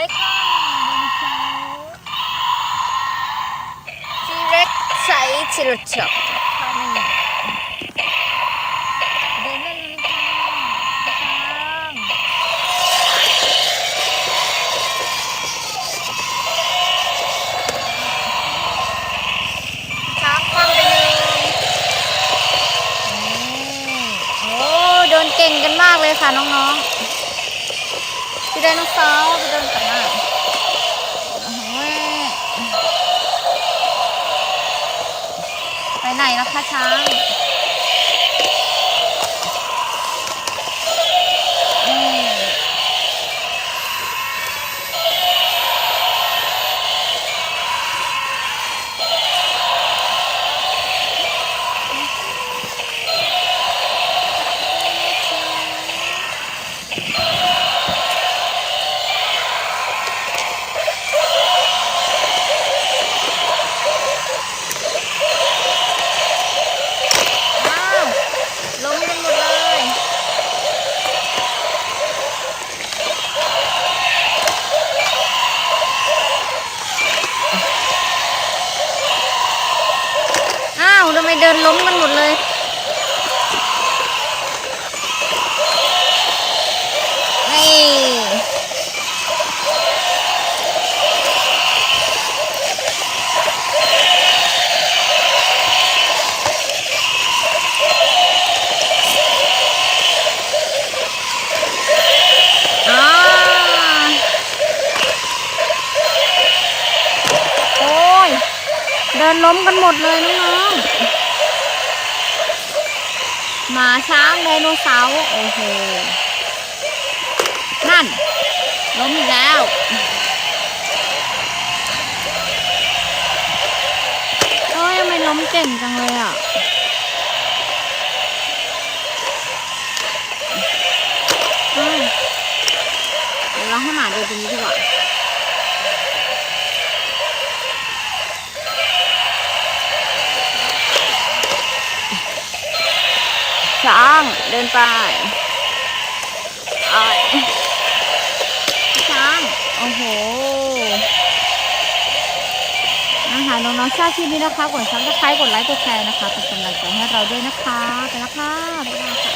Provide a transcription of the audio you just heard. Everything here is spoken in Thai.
ไปค่ะเดินเช้าทีเร็กใช้ชิลช็อปค่ะนี่เดินเล่นเลยค่ะทางช้างความไปหนึ่งนี่โอ้เดินเก่งกันมากเลยค่ะน้องๆ ไดโนเสาร์ไปเดินกันมาโอ้โหไปไหนล่ะคะช้าง ทำไมเดินล้มกันหมดเลย นล้มกันหมดเลยน้องๆหมาช้างไดโนเสาร์โอ้โหนั่น ล้มอีกแล้วเอ้ยทำไมล้มเก่งจังเลยอะเอ้ยเดี๋ยวเราให้หมาเดินตรงนี้ดีกว่า ช้างเดินไปไอช้าง โอ้โหนะคะน้องๆชอบคลิปนี้นะคะกดซับสไครต์กดไลค์กดแชร์นะคะเป็นกำลังใจให้เราด้วยนะคะ ไปแล้วค่ะบ๊ายบายค่ะ